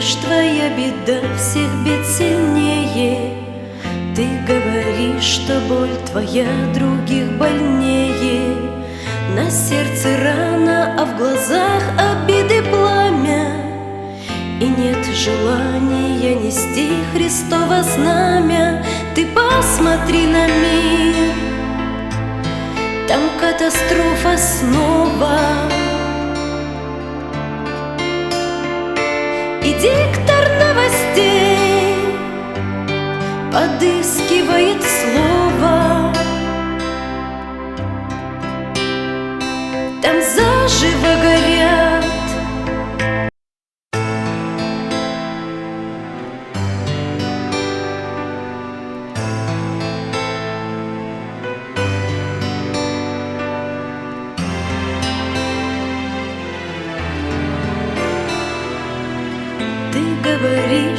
говоришь, твоя беда всех бед сильнее. Ты говоришь, что боль твоя других больнее. На сердце рана, а в глазах обиды пламя. И нет желания нести Христово знамя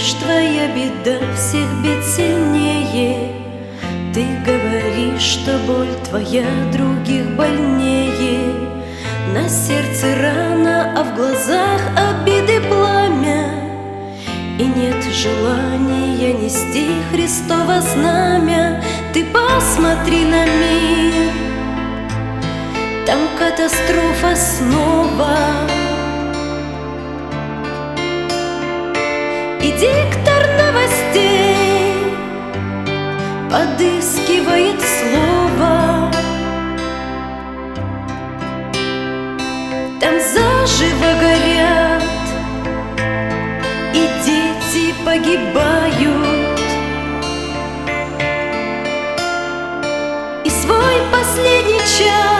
говоришь, твоя беда всех бед сильнее. Ты говоришь, что боль твоя других больнее. На сердце рана, а в глазах обиды пламя. И нет желания нести Христово знамя. Ты посмотри на мир. Там катастрофа снова диктор новостей Подыскивает слово. Там заживо горят И дети погибают. И свой последний час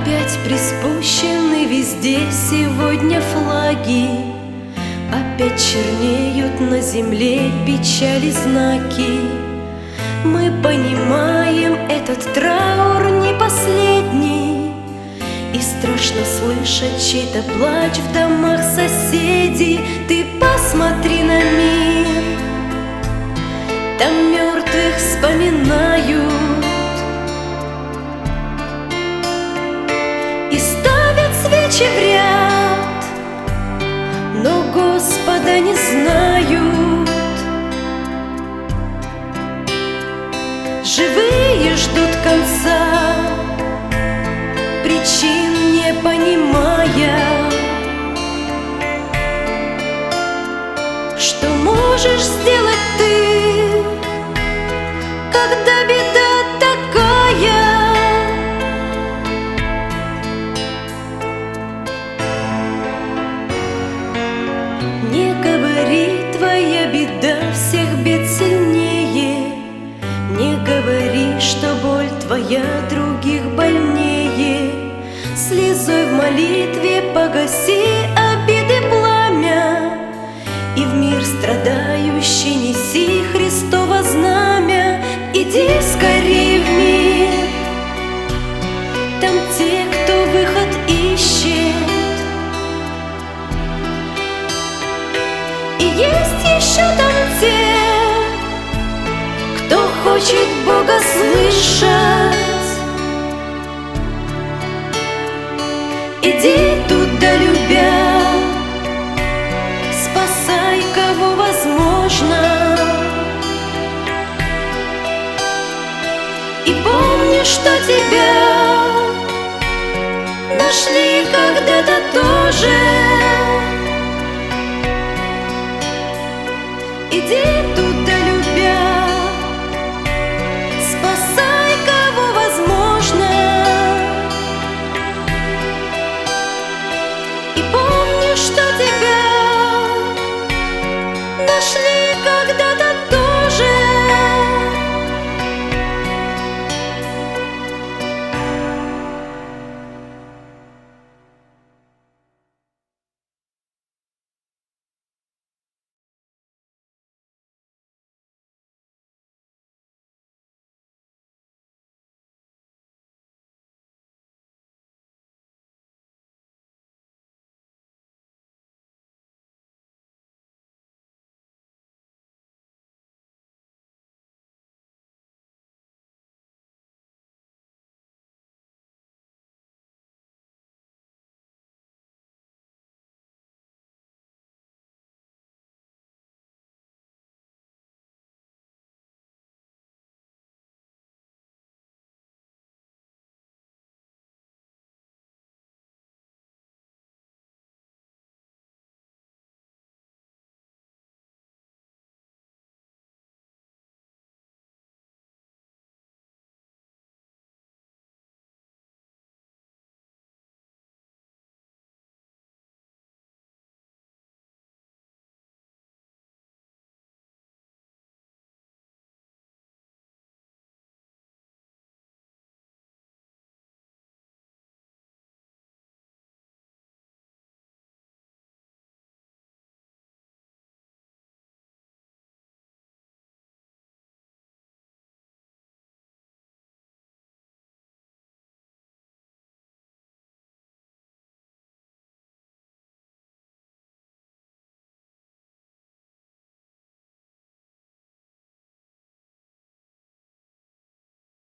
Опять приспущены везде. Сегодня флаги Опять чернеют на земле печали знаки. Мы понимаем, этот траур не последний. И страшно слышать чей-то плач в домах соседей. Ты посмотри на мир Там мертвых вспоминают свечи в ряд. Но Господа не знают. Живые ждут конца Причин не понимая. Что можешь сделать ты Когда беда страдающий неси Христово знамя Иди скорее в мир Там те, кто выход ищет И есть еще там те, кто хочет Бога слышать. Иди туда, любя, что тебя нашли когда-то тоже. Иди туда, любя, спасай кого возможно. И помни, что тебя нашли.